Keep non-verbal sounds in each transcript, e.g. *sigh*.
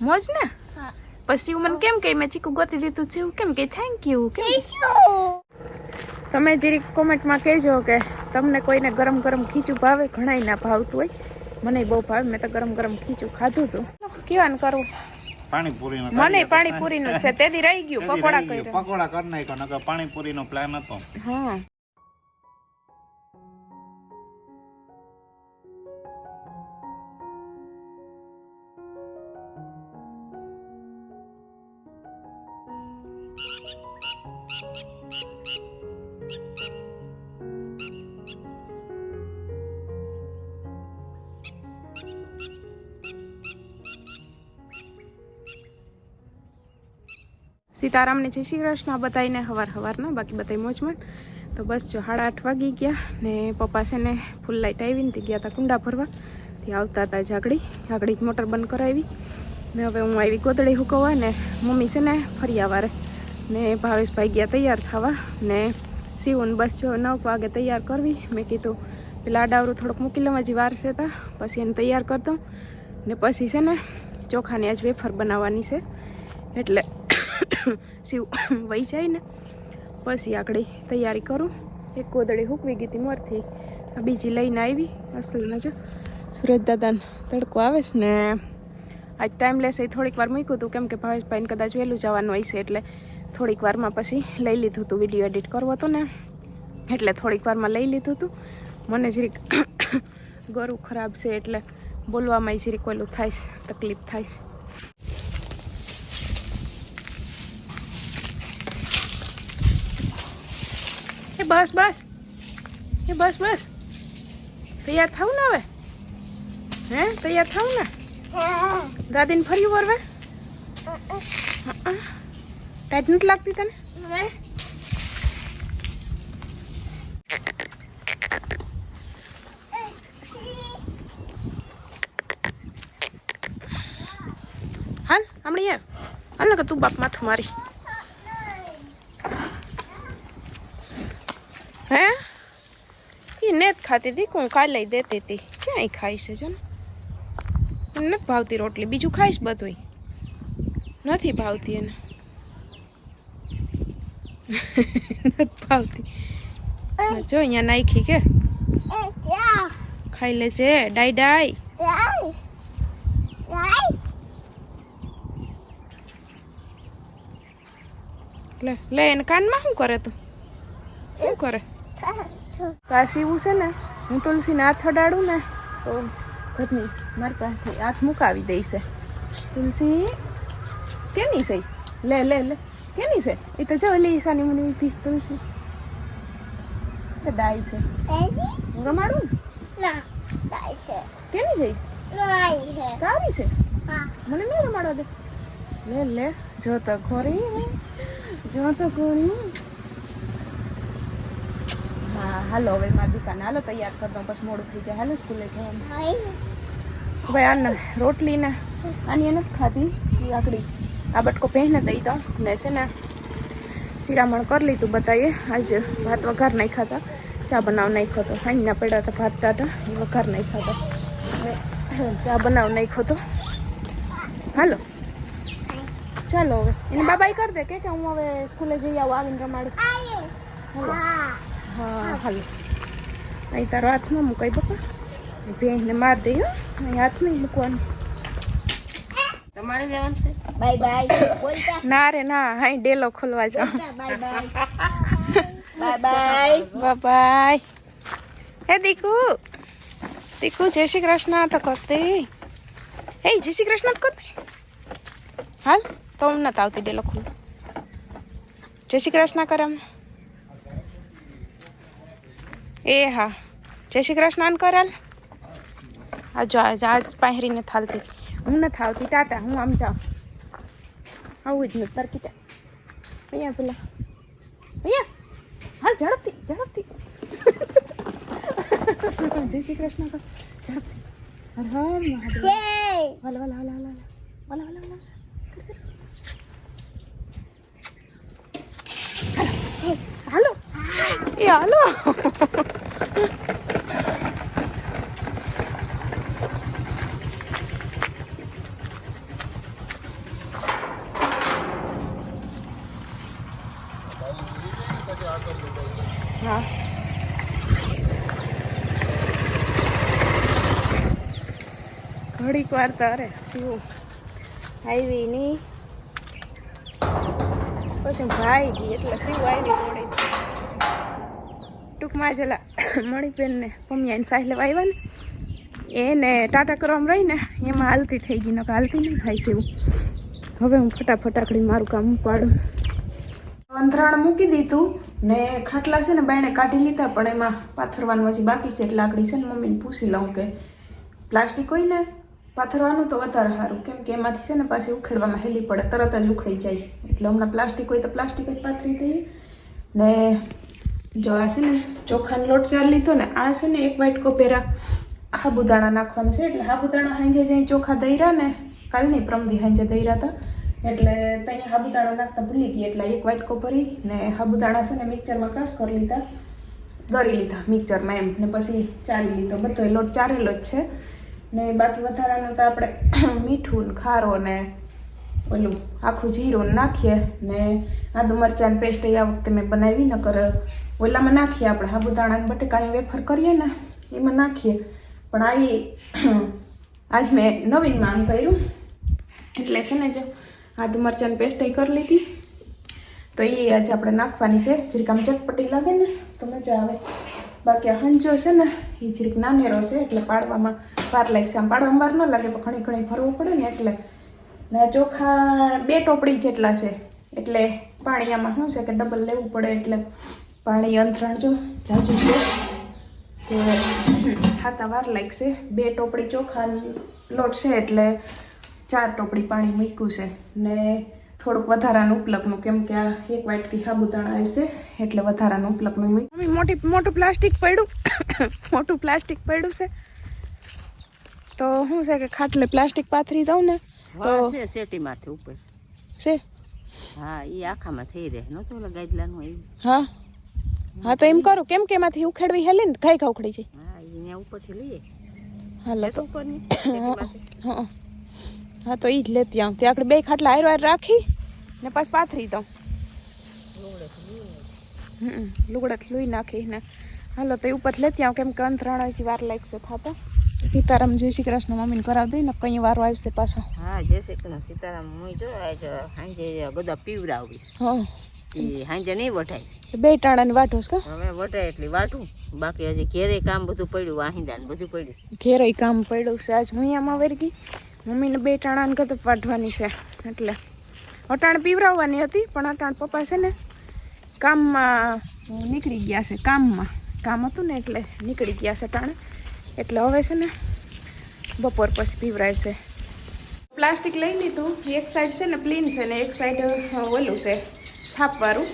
મોજ ને? પછી હું મને કેમ કે મેં ચીકુ ગોતી દીધું છે. કેમ કે થેન્ક યુ કેમ તમે જરીક કોમેન્ટમાં કહેજો કે તમને કોઈને ગરમ ગરમ ખીચું ભાવે? ઘણાય ના ભાવતું હોય. મને બહુ ભાવે. મેં તો ગરમ ગરમ ખીચું ખાધું હતું કેવાનું કરવું પાણીપુરી નું મને પાણીપુરીનું છે. તેથી રહી ગયું. પકોડા કર્યા. પકોડા કરી નાખ્યો નકર પાણીપુરી નો પ્લાન હતો. હા. સીતારામને જય શ્રી કૃષ્ણ. બતાવીને હવાર હવારના, બાકી બતાવી મોજમાં તો બસ જો સાડા આઠ વાગી ગયા ને પપ્પા છે ને ફૂલ લાઈટ આવીને તે ગયા હતા કુંડા ભરવા. તે આવતા હતા ઝાકડી ઝાકડી મોટર બંધ કરાવી ને હવે હું આવી ગોદડી હુકવવા ને મમ્મી છે ને ફરી વારે ને ભાવેશભાઈ ગયા તૈયાર થવા. ને સીવન બસ જો નવ વાગે તૈયાર કરવી. મેં કીધું પેલા અડાવરું થોડુંક મૂકી લઉં હજી વાર છે પછી એને તૈયાર કરી દઉં. ને પછી છે ને ચોખાની આજ વેફર બનાવવાની છે. એટલે શિવ વહી જાય ને, પછી આગળ તૈયારી કરું. એક કોદળી હૂકવી ગઈ હતી મોરથી. આ બીજી લઈને આવી અસલના જો. સુરત દાદાને તડકો આવે છે ને. આજ ટાઈમ લેશે થોડીક વાર મૂક્યું હતું, કેમ કે ભાવેશભાઈને કદાચ વહેલું જવાનું હોય છે એટલે થોડીક વારમાં પછી લઈ લીધું હતું વીડિયો એડિટ કરવો હતો ને. એટલે થોડીક વારમાં લઈ લીધું હતું. મને જરીક *coughs* ગરું ખરાબ છે એટલે બોલવામાં જરીક ઓલું થાય તકલીફ થાય બસ બસ. એ બસ બસ. તૈયાર થાવ ને હવે? હે? તૈયાર થાવ ને? દાદીને ફરી વરવે? ટાઈટ નથી લાગતી તને? હાલ, હમણાં હાલ ને કે તું બાપ માથું મારી હે એ નેત ખાતી હતી હું કાલે દેતી હતી. ક્યાંય ખાઈ છે જો ને? નથી ભાવતી રોટલી. બીજું ખાઈશ બધું નથી ભાવતી એને. *laughs* નથી ભાવતી. જો અહીંયા નાખી કે. ખાઈ લેજે. ડાઈ. ડાઈ. લે લે એને કાનમાં શું કરે તું? શું કરે? કાશી એવું છે ને હું તુલસીને હાથ અડાડું ને તો ઘરની મારી પાસે હાથ મુકાવી દઈશે તુલસી કેની છે લે લે લે કેની છે? એ તો જો લે ઈશાની મને ફીસ તુલસી. દાઈ છે. હું રમાડું ને? કેની છે સારી છે. મને નહીં રમાડવા દે. લે લે જો તો ખોરી. જો તો ખોરી. હા હાલો હવે મારી દુકાને હાલો તૈયાર કરતો પછી મોડું થઈ જાય. હાલો સ્કૂલે જવાનું. ભાઈ આને રોટલી ને આની એને ખાધી લાકડી. આ બટકો પહેને દઈ દો ને છે ને શિરામણ કરી લીધું બતાવીએ આજે ભાત વઘાર નહીં ખાતા ચા બનાવ નાખ્યો ખોતો હાઈના પડ્યા હતા ભાત ટાટા વઘાર નહીં ખાતા હવે ચા બનાવ નાખ્યો તો હાલો. ચાલો હવે. એને બાબાઈ કરી દે કે કે હું હવે સ્કૂલે જઈ આવું આવીને રમાડું. હાલો. હા. હાલો અહીં તારો હાથ ન મુકાય પપ્પા ભેંસને માર દે અહીં હાથ નહીં મૂકવાનું. તમારે જવાનું છે? Bye bye. બોલતા. ના રે ના. હા ડેલો ખોલવા જાઓ bye bye. Bye bye. Bye હે દીકુ. દીકુ જય શ્રી કૃષ્ણ. તો કરતી. હે જય શ્રી કૃષ્ણ તો કરતી. હાલ તો હું નથી આવતી ડેલો ખોલ જય શ્રી કૃષ્ણ કરમ. એ હા. જય શ્રી કૃષ્ણ કરાલ આ જો આજ પહેરીને થાલતી હું નથી આવતી ટાટા હું આમ જાઉં. આવું જ નથી તરકી અહીંયા પેલા. અહીંયા. હાલ ઝડપથી ઝડપથી. જય શ્રી કૃષ્ણ કર ઝડપથી. હર હર મહાદેવ વાલા વાલા વાલા વાલા વાલા વાલા વાલા હાલો. એ હાલો. ઘડીક વાર તો અરે, શું? આવી નહીં પછી ભાઈ ગઈ, એટલે શું આવી દોડે ટૂંકમાં જેલા મણિબેનને પમિયાને સાહ લેવા આવ્યા ને. એને ટાટા કરવામાં રહી ને, એમાં હાલતી થઈ ગઈ, નકર હાલતી નહીં થાય છે હવે હું ફટાફટ આકડી મારું કામ ઉપાડું. અંતરાણ મૂકી દીધું ને ખાટલા છે ને બાયણે કાઢી લીધા, પણ એમાં પાથરવાનું હજી બાકી છે, એટલે લાકડી છે ને મમ્મીને પૂછી લઉં કે પ્લાસ્ટિક હોય ને પાથરવાનું તો વધારે સારું. કેમ કે એમાંથી છે ને પાછી ઉખેડવામાં હેલી પડે, તરત જ ઉખડી જાય. એટલે હમણાં પ્લાસ્ટિક હોય તો પ્લાસ્ટિક જ પાથરી દઈએ. ને જો આ છે ને ચોખાનો લોટ ચાર લીધો ને, આ છે ને એક વાઇટ કોપેરા હાબુદાણા નાખવાનું છે. એટલે હાબુદાણા હાંજે જઈ ચોખા દઈરા ને, કાલની પ્રમદી હાંજે દઈરા હતા. એટલે ત્યાં હાબુદાણા નાખતા ભૂલી ગઈ, એટલે એક વાટકો ભરી ને હાબુદાણા છે ને મિક્સરમાં ક્રશ કરી લીધા. દરી લીધા મિક્સરમાં એમ, ને પછી ચાલી લીધો. બધો એ લોટ ચારેલો જ છે. ને બાકી વધારાનું તો આપણે *coughs* મીઠું ને ખારો ને ઓલું આખું જીરું નાખીએ ને આદુ મરચાંની પેસ્ટ એ આ વખતે મેં બનાવી ન કર ઓલામાં નાખીએ આપણે. સાબુદાણા બટેકાની વેફર કરીએ ને, એમાં નાખીએ. પણ આ *coughs* આજ મેં નવીનમાં આમ કર્યું. એટલે છે ને જો, આદુ મરચાંની પેસ્ટ એ કરી લીધી. તો એ આજે આપણે નાખવાની છે. જરીક આમ ચટપટી લાગે ને, તો મજા આવે. બાકી હંજો છે ને એ જરીક નાનેરો છે, એટલે પાડવામાં વાર લાગશે આમ પાડવામાં વાર ન લાગે, પણ ઘણી ઘણી ફરવું પડે ને એટલે. ને ચોખા બે ટોપડી જેટલા છે, એટલે પાણી આમાં શું છે કે ડબલ લેવું પડે એટલે પાણી અંતરણ જો જાજુ છે. કે ખાતા વાર લાગશે. બે ટોપડી ચોખા લોટ છે એટલે ચાર ટોપડી પાણી મૂક્યું છે. ને થોડુંક વધારાનું ઉપલકનું કેમ કે આ એક વાટકી સાબુદાણા આવશે એટલે વધારાનું ઉપલકનું મમ્મી મોટી મોટું પ્લાસ્ટિક પડ્યું. મોટું પ્લાસ્ટિક પડ્યું છે. તો શું છે કે ખાટલે પ્લાસ્ટિક પાથરી દઉં ને તો છે શેટીમાંથી ઉપર. છે? હા એ આખામાં થઈ રહે. નતો ઓલા ગાજલાનું આવ્યું હા? હા તો એમ કરું. કેમ કે એમાંથી ઉખેડવી હેલે ને ખાઈ ખા ઉખડી જાય હા એ ત્યાં ઉપરથી લઈએ. હાલો તો. હા હા. તો ઈ જ લેતી આવું. ત્યાં આપણે બે ખાટલા આયરો આયર રાખી. ને પાછ પાથરી દઉં. હમ લઈ લોહી નાખી ને હાલો તો ઉપર લેતી આવું કેમ કે અંતરણ હજી વાર લાગશે થતો સીતારામ જય શ્રી કૃષ્ણ મમ્મીને કરાવી દઈ ને કઈ વારો આવશે પાછો. હા જય શ્રી કૃષ્ણ સીતારામ હું જો આજ સાંજે બધા પીવડાવીશ. હા. એ સાંજે નહીં વઢાય. બે ટાણાની વાટો છે હવે વઢાય એટલી વાટું બાકી હજી ઘેરે કામ બધું પડ્યું વાહિંદા ને બધું પડ્યું. ઘેરે કામ પડ્યું છે. આજ હું વેર ગઈ. મમ્મીને બે ટાણાને કદપ વાઢવાની છે એટલે. અટાણ પીવરાવવાની હતી, પણ અટાણ પપ્પા છે ને કામમાં નીકળી ગયા છે, કામમાં. કામ હતું ને એટલે નીકળી ગયા છે અટાણ. એટલે હવે છે ને બપોર પછી પીવરાવશે. પ્લાસ્ટિક લઈ લીધું એક સાઈડ છે ને પ્લીન છે ને એક સાઈડ ઓલું છે, છાપવાળું.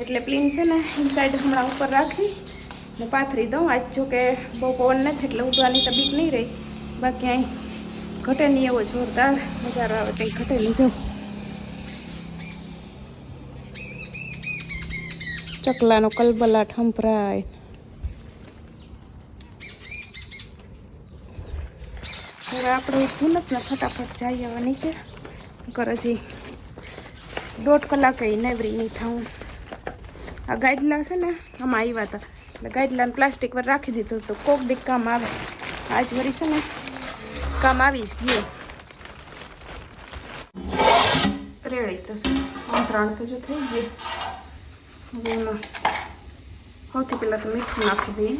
એટલે પ્લીન છે ને એ સાઈડ હમણાં ઉપર રાખી ને પાથરી દઉં. આજ જો કે બહુ પવન નથી, એટલે ઉડવાની તબીક નહીં રહી. બાકી અહીં ઘટે નહીં એવો જોરદાર નજારો આવે કંઈ ઘટે નહીં ચકલાનો કલબલાટ સંભળાય હવે આપણે ભૂલત ને ફટાફટ જઈએ હવે નીચે. કર હજી દોઢ કલાક નેવરી નહીં થવું આ ગાઈડલા છે ને, આમાં આવ્યા હતા એટલે ગાઈડલાને પ્લાસ્ટિક પર રાખી દીધું તો કોક દીક કામ આવે. આજ વરી છે ને, કામ આવી જ ગયું. રેડી તો છે. ત્રણ તો જો થઈ ગયું. હવે એમાં સૌથી પહેલાં તો મીઠું નાખી દઈએ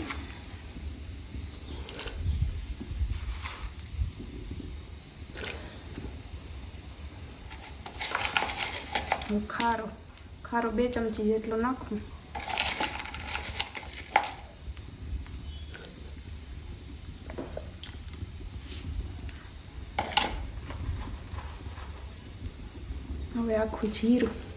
હું ખારો ખારો બે ચમચી જેટલો નાખું હવે આખું જીરું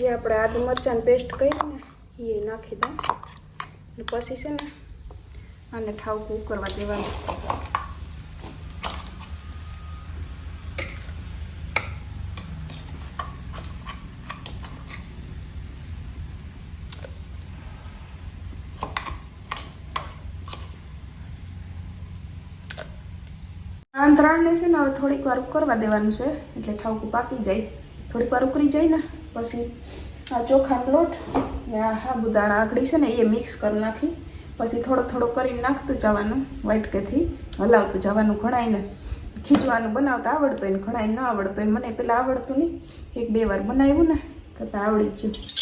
જે આપણે આદુ મરચાંની પેસ્ટ કરીને એ નાખી દઉં. અને પછી છે ને આને ઠાવકું ઉકળવા દેવાનું. ત્રણને છે ને હવે થોડીક વાર ઉકરવા દેવાનું છે, એટલે ઠાવકું પાકી જાય. થોડીક વાર ઉકળી જાય ને. પછી આ ચોખાનો લોટ ને આ સાબુદાણા આકડી છે ને એ મિક્સ કરી નાખી. પછી થોડો થોડો કરીને નાખતું જવાનું વાટકેથી હલાવતું જવાનું ઘણાઈને ખીચવાનું બનાવતા આવડતું હોય ને ઘણાઈને ન આવડતું હોય. મને પહેલાં આવડતું નહીં. એક બે વાર બનાવ્યું ને તો આવડી ગયું.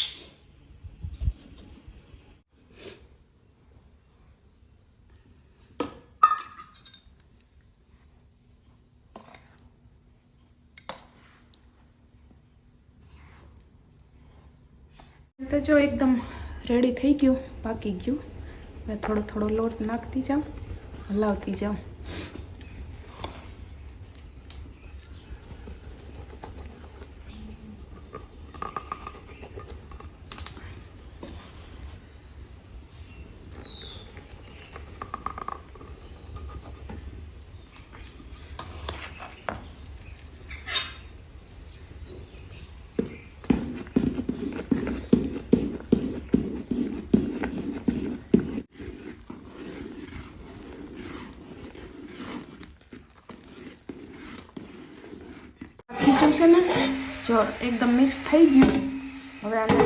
તો જો એકદમ રેડી થઈ ગયું, પાકી ગયું. મેં થોડો થોડો લોટ નાખતી જાઉં, હલાવતી જાઉં. ખીચું છે ને? જો, એકદમ મિક્સ થઈ ગયું. હવે આને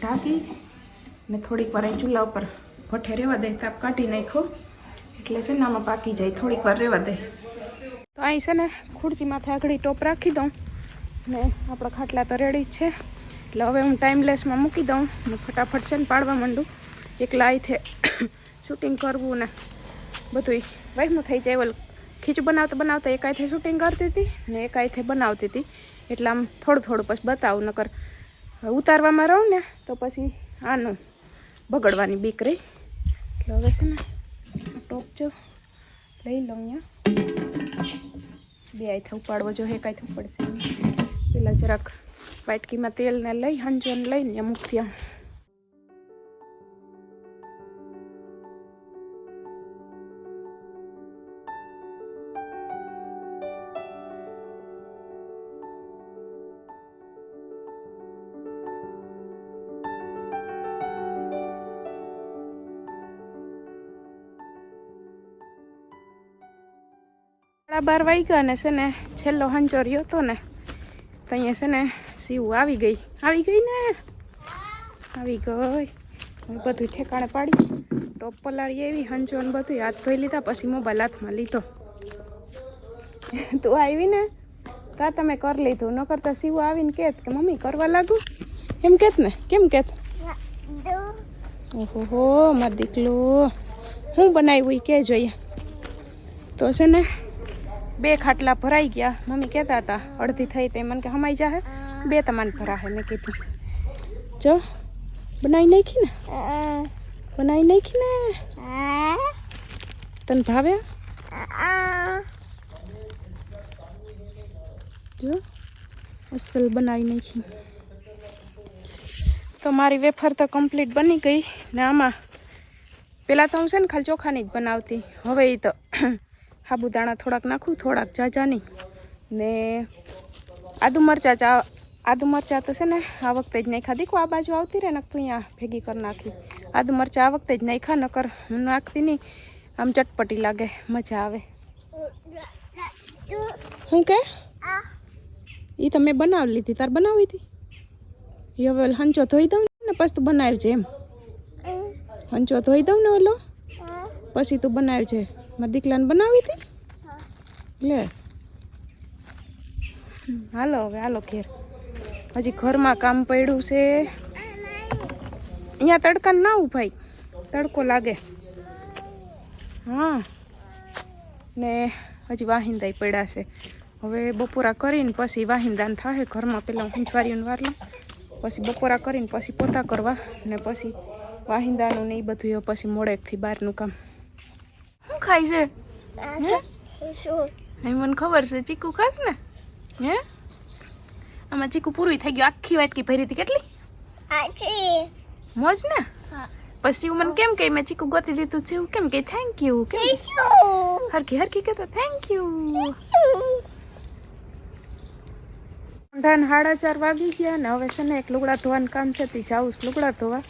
ઢાંકી ને થોડીક વાર અહીં ચૂલા ઉપર ભઠ્ઠે રહેવા દે, તાપ કાઢી નાખો એટલે છે ને આમાં પાકી જાય. થોડીક વાર રહેવા દે. તો અહીં છે ને ખુરચી માથે આગળ ટોપ રાખી દઉં ને આપણા ખાટલા તો રેડી જ છે. એટલે હવે હું ટાઈમલેસમાં મૂકી દઉં ને ફટાફટ છે ને પાડવા માંડું. એકલા અહીંથી શૂટિંગ *coughs* કરવું ને બધું વહેમું થઈ જાય ખીચું બનાવતા બનાવતા એકાઈથી શૂટિંગ કરતી હતી ને એકાઈથી બનાવતી હતી. એટલે આમ થોડું થોડું પછી બતાવું, નકર ઉતારવામાં રહું ને તો પછી આનું બગડવાની બીક રહી. એટલે હવે છે ને ટોપચો લઈ લઉં અહીંયા. બે આઈથી ઉપાડવો જો એકાઈથી પડશે પેલા જરાક વાટકીમાં તેલને લઈ, હંજોને લઈને મૂકતી આમ સાડા બાર વાગ્યા અને છે ને છેલ્લો હંચો રહ્યો હતો ને, તો અહીંયા છે ને સીવું આવી ગઈ. આવી ગઈ ને? આવી ગઈ. હું બધું ઠેકાણે પાડી, ટોપ પલાળી એવી હંચો ને બધું હાથ ધોઈ લીધા, પછી મોબાઈલ હાથમાં લીધો. તું આવી ને? તા તમે કરી લીધું. ન કરતા સીવું આવીને કેત કે, મમ્મી, કરવા લાગુ? એમ કેત ને? કેમ કેત? ઓહો માર દીકલું હું બનાવ્યું કે જોઈએ તો છે ને બે ખાટલા ભરાઈ ગયા. મમ્મી કહેતા હતા, અડધી થઈ તે મને કે હમાઈ જાહે. બે તમાને ભરાહે, મેં કીધું. જો બનાવી નાખી ને? બનાવી નાખી ને? તને ભાવે? જો, અસલ બનાવી નાખી. તો મારી વેફર તો કમ્પ્લીટ બની ગઈ ને આમાં પહેલાં તો હું છે ને ખાલી ચોખાની જ બનાવતી. હવે એ તો સાબુદાણા થોડાક નાખું, થોડાક જાજા નહીં ને આદુ મરચાં ચા આદુ મરચાં તો છે ને આ વખતે જ નાખ્યા. દીકું, આ બાજુ આવતી રહે ને તું અહીંયા ભેગી કરી નાખી. આદુ મરચાં આ વખતે જ નાખ્યા, નકર હું નાખતી નહીં. આમ ચટપટી લાગે, મજા આવે. શું કે? એ તો મેં બનાવી લીધી. તાર બનાવી હતી? એ હવે હંચો ધોઈ દઉં ને, પછી તું બનાવજે એમ. હંચો ધોઈ દઉં ને ઓલો? પછી તું બનાવજે. મારા દીકલાને બનાવી હતી? લે. હાલો હવે હાલો ઘેર. હજી ઘરમાં કામ પડ્યું છે. અહીંયા તડકા ના ઉભાઈ તડકો લાગે. હા. ને હજી વાહિંદા પડ્યા છે. હવે બપોરા કરીને પછી વાહિંદાન થાય ઘરમાં. પેલા ઊંચવારીઓને વાર લઉં પછી બપોરા કરીને પછી પોતા કરવા ને પછી વાહિંદાનું ને એ બધું પછી મોડેકથી બહારનું કામ. ખાય છે? હે મને ખબર છે ચીકુ ખાસ ને? હે? આમાં ચીકુ પૂરું થઈ ગયું આખી વાટકી ભરી હતી કેટલી? મોજ ને? પછી મને કેમ કે મેં ચીકુ ગોતી દીધું છે એવું કેમ કે થેન્ક યુ કેમ? હરખી હરખી કહેતો થેન્ક યુ ધન સાડા ચાર વાગી ગયા ને હવે છે ને એક લુગડા ધોવાનું કામ છે તે જાઉં છું લુગડા ધોવા.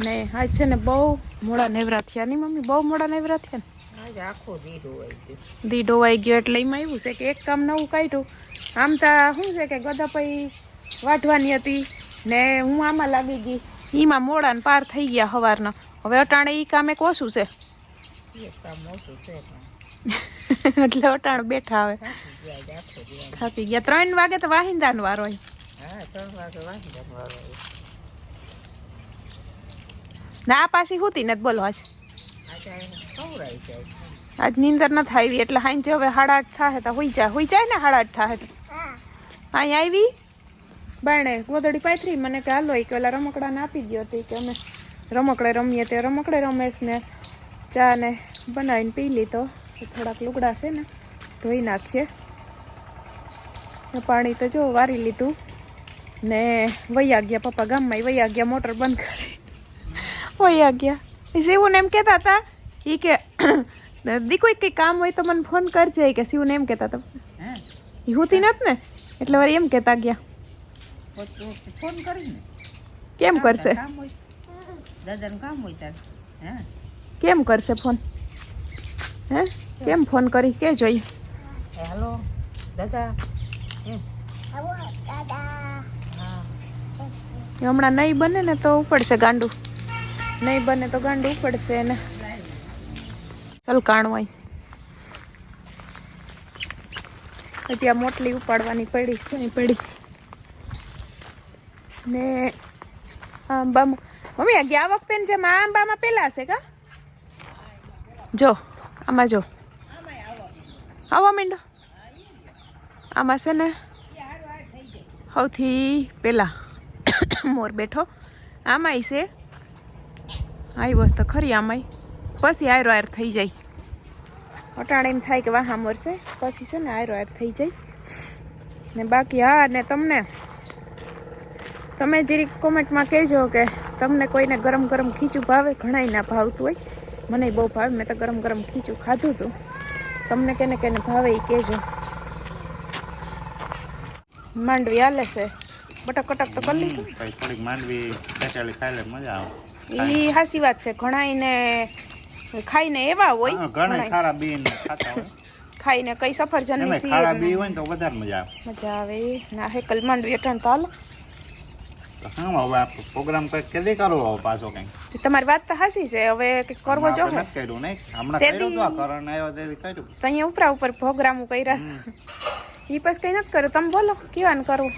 ને આજ છે ને બહુ મોડા નેવરા થયા. નહીં મમ્મી બહુ મોડા નેવરા થયા ને? આજ આખો ડોવાઈ ગયો. એટલે એમાં એવું છે કે એક કામ નવું કાઢ્યું. આમ તો શું છે કે ગદાપાઈ વાઢવાની હતી ને હું આમાં લાગી ગઈ. એમાં મોડા ને પાર થઈ ગયા સવારના હવે અટાણે એ કામ એક ઓછું છે. કામ ઓછું છે એટલે અટાણ બેઠા હવે. થાકી ગયા ત્રણ વાગે તો વાહિંદાનો વારો હા ત્રણ વાગે હોય. ને પાછી હોતી નથી બોલો આજ આજે આ એને ખવડાવી જાય છે. આજ નીંદર નથી આવી એટલે હાઈ હવે સાડા આઠ થાય તો હોઈ જાય. હોઈ જાય ને સાડા થાય તો. અહીં આવી? બાણે ગોદડી પાથરી, મને કે હાલો કે ઓલા રમકડાને આપી દો હતી કે અમે રમકડે રમીએ તે રમકડે રમેશ ને ચા ને બનાવીને પી લીધો. થોડાક લુગડા છે ને, ધોઈ નાખીએ. પાણી તો જો વારી લીધું. ને વૈયા ગયા, પપ્પા ગામમાં વૈયા ગયા, મોટર બંધ કરી. વૈયા ગયા. એ શિવું ને એમ કહેતા હતા એ કે *clears throat* દીકુ કંઈ કામ હોય તો મને ફોન કરજે કે શિવું ને એમ કહેતા હતા. એ હોતી ને એટલે વારે એમ કહેતા ગયા. ફોન કરીને. કેમ કરશે? કામ હોય. દાદાનું કામ હોય તારે. કેમ કરશે ફોન હે? કેમ ફોન કરી? કે જોઈએ? હેલો દાદા. હમણાં નહીં બને ને તો ઉપડશે ગાંડું. નહીં બને તો ગાંડું ઉપડશે ને ચાલ કાણવાય હજી આ મોટલી ઉપાડવાની પડી. શું પડી. ને આંબામાં મમ્મી આ ગયા વખતે ને જેમ આંબામાં પેલા છે કા? જો આમાં જો. આવો મીંડો. આમાં છે ને સૌથી પેલા મોર બેઠો. આમાંય છે. આવ્યો તો ખરી આમાંય. પછી આયરો આયર થઈ જાય. અટાણે એમ થાય કે વાહા મરશે પછી છે ને આયરો આયર થઈ જાય. ને બાકી હા ને તમને તમે જેરી કોમેન્ટમાં કહેજો કે તમને કોઈને ગરમ ગરમ ખીચું ભાવે? ઘણાય ના ભાવતું હોય. મને બહુ ભાવે. મેં તો ગરમ ગરમ ખીચું ખાધું હતું. તમને કેને કેને ભાવે એ કહેજો. માંડવી હાલે છે. બટક કટક તો કરી લીધું. થોડીક માંડવી ખાઈ લે મજા આવે. એ સાચી વાત છે. ઘણાઈને ખાઈને એવા હોય. હા, ઘણા ખારા બી ખાતા હોય. ખાઈને કઈ સફરજનની સી ખારા બી હોય ને તો વધારે મજા આવે. મજા આવે. ના હે કલમંડ અટાણ તાલ હા હવે આપણે પ્રોગ્રામ કંઈક કેદી કરવો હવે પાછો કંઈક? તમારી વાત તો હાસી છે. હવે કંઈક કરવો જો આપણે કર્યું નહીં. હમણાં કર્યું તો કરણ આવ્યો તેથી કર્યું. તો અહીંયા ઉપરા ઉપર પ્રોગ્રામ કર્યા. ઈ પછી કઈ નથી કર્યું. તમે બોલો કેવાનું કરવું.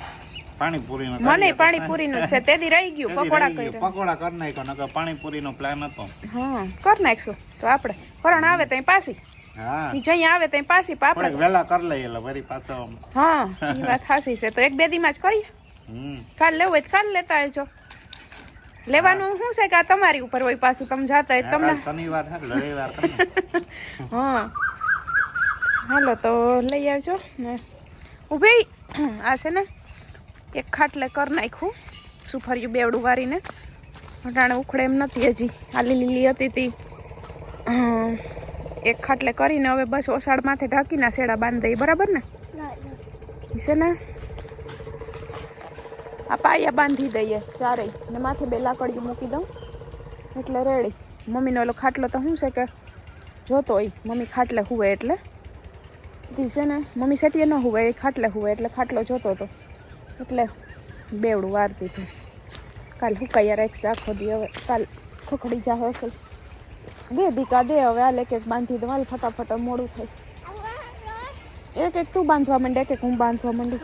મને કરીએ તો છે. તેદી રહી ગયું પકોડા. પકોડા કરી નાખ્યો નકર પાણીપુરીનો પ્લાન હતો. હા કર નાખશું. તો આપણે કરણ આવે ત્યાં પાછી. હા. જઈ આવે ત્યાં પાછી આપણે વહેલા કરી લઈએ એટલે વળી પાછો હા એ વાત હાસી છે. તો એક બે દીમાં જ કરીએ. હમ. કાલ લેવું હોય તો કાલ લેતા આવજો. લેવાનું શું છે કે આ તમારી ઉપર હોય પાછું. તમે જાતા હોય તમને શનિવાર રવિવાર *laughs* હા. હાલો તો લઈ આવજો ઊભી. આ છે ને. એક ખાટલે કર નાખ્યું. સુફરિયું બેવડું વારીને. અટાણે ઉખડે એમ નથી હજી. આલી લીલી હતી તી. એક ખાટલે કરીને હવે બસ ઓસાડ માથે ઢાંકીને શેડા બાંધી દઈ બરાબર ને? છે ને. આ પાયા બાંધી દઈએ ચારેય. ને માથે બે લાકડીઓ મૂકી દઉં. એટલે રેડી. મમ્મીનો ઓલો ખાટલો તો શું છે કે જોતો હોય. મમ્મી ખાટલે હુવે એટલે. છે ને? મમ્મી સેટીએ ન હુવે એ ખાટલે હુવે એટલે ખાટલો જોતો હતો એટલે બેવડું વારતી હતી. કાલ કયા રાખશે આખો દી હવે, કાલ ખોખડી જા હશે દે દીકા દે હવે આલે એક બાંધી દઉં, હાલ ફટાફટ મોડું થાય. એક એક તું બાંધવા માંડે, એક એક હું બાંધવા માંડું.